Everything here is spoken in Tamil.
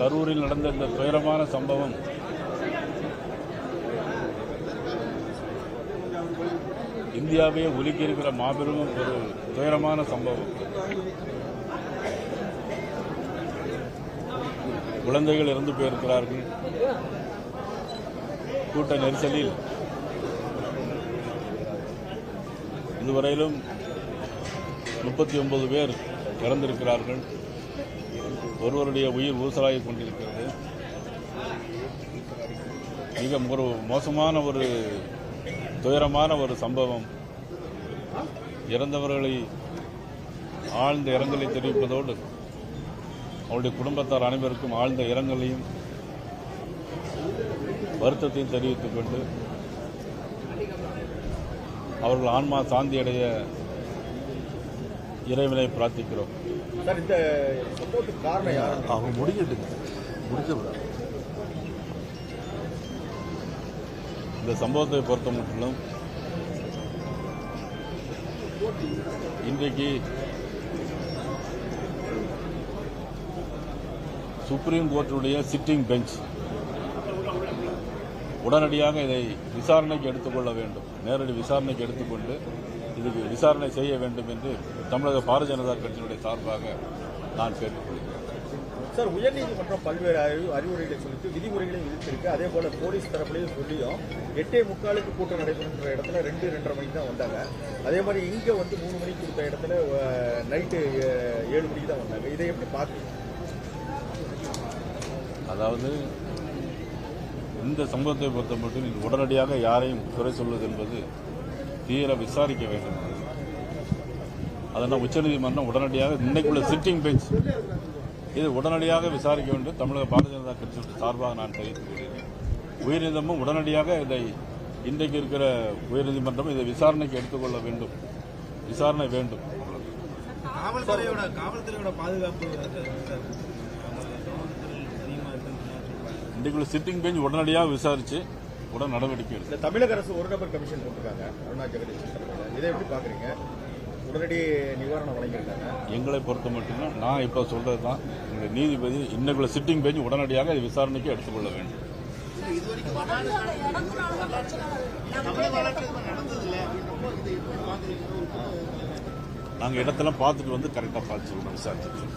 கரூரில் நடந்த இந்த துயரமான சம்பவம். இந்தியாவே ஒலுக்கியிருக்கிற மாபெரும் ஒரு துயரமான சம்பவம். குழந்தைகள் இறந்து போயிருக்கிறார்கள். கூட்ட நெரிசலில் இதுவரையிலும் முப்பத்தி ஒன்பது பேர் இறந்திருக்கிறார்கள். ஒருவருடைய உயிர் ஊசலாகிக் கொண்டிருக்கிறது. மிக ஒரு மோசமான ஒரு துயரமான ஒரு சம்பவம். இறந்தவர்களை ஆழ்ந்த இரங்கலை தெரிவிப்பதோடு அவருடைய குடும்பத்தார் அனைவருக்கும் ஆழ்ந்த இரங்கலையும் வருத்தத்தையும் தெரிவித்துக் கொண்டு அவர்கள் ஆன்மா சாந்தி அடைய இறைவனை பிரார்த்திக்கிறோம். சார் இந்த சம்பவத்துக்கு காரணம் யார்? அவங்க முடிக்கட்டுங்க முடிக்க இந்த சம்பவத்தை பொறுத்த முற்றிலும் இன்றைக்கு சுப்ரீம் கோர்ட்டுடைய சிட்டிங் பெஞ்ச் உடனடியாக இதை விசாரணைக்கு எடுத்துக்கொள்ள வேண்டும். நேரடி விசாரணைக்கு எடுத்துக்கொண்டு இதுக்கு விசாரணை செய்ய வேண்டும் என்று தமிழக பாரதிய ஜனதா கட்சியினுடைய சார்பாக நான் கேட்டுக்கொள்கிறேன். சார் உயர்நீதிமன்றம் பல்வேறு அறிவு- அறிவுரைகளை சொல்லிட்டு விதிமுறைகளையும் விதிச்சிருக்கு அதே போல போலீஸ் தரப்புலையும் சொல்லியும் எட்டே முக்காலுக்கு கூட்டம் நடைபெறுன்ற இடத்துல ரெண்டு ரெண்டரை மணிக்கு தான் வந்தாங்க. அதே மாதிரி இங்க வந்து மூணு மணிக்கு கொடுத்த இடத்துல நைட்டு ஏழு மணிக்கு தான் வந்தாங்க. இதை எப்படி பார்க்குறீங்க? அதாவது இந்த சம்பவத்தை பொறுத்த மட்டும் உடனடியாக யாரையும் குறை சொல்வது என்பது தீர விசாரிக்க வேண்டும். அதனால் உச்சநீதிமன்றம் உடனடியாக இன்னைக்குள்ள சிட்டிங் பெஞ்ச் இது உடனடியாக விசாரிக்க வேண்டும். தமிழக பாரதிய ஜனதா கட்சியுடைய சார்பாக நான் தெரிவித்துக் கொள்கிறேன். உயர்நீதிமன்றம் உடனடியாக இதை இன்றைக்கு இருக்கிற உயர்நீதிமன்றம் இதை விசாரணைக்கு எடுத்துக்கொள்ள வேண்டும். விசாரணை வேண்டும். காவல்துறையோட காவல்துறையோட பாதுகாப்பு இன்றைக்குள்ள சிட்டிங் பெஞ்ச் உடனடியாக விசாரித்து உடன் நடவடிக்கை எடுக்கும். இந்த தமிழக அரசு ஒரு நபர் கமிஷன் போட்டிருக்காங்க. அருணா ஜெகதீஷ். இதை எப்படி பாக்குறீங்க? உடனடி நிவாரணம் வழங்கியிருக்காங்க. எங்களை பொறுத்த மட்டும் நான் இப்போ சொல்றது தான் எங்களுடைய நீதிபதி இன்னைக்குள்ள சிட்டிங் பெஞ்ச் உடனடியாக இதை விசாரணைக்கு எடுத்துக்கொள்ள வேண்டும். நாங்கள் இடத்தெல்லாம் பார்த்துட்டு வந்து கரெக்டாக பார்த்து சொல்கிறோம் விசாரிச்சு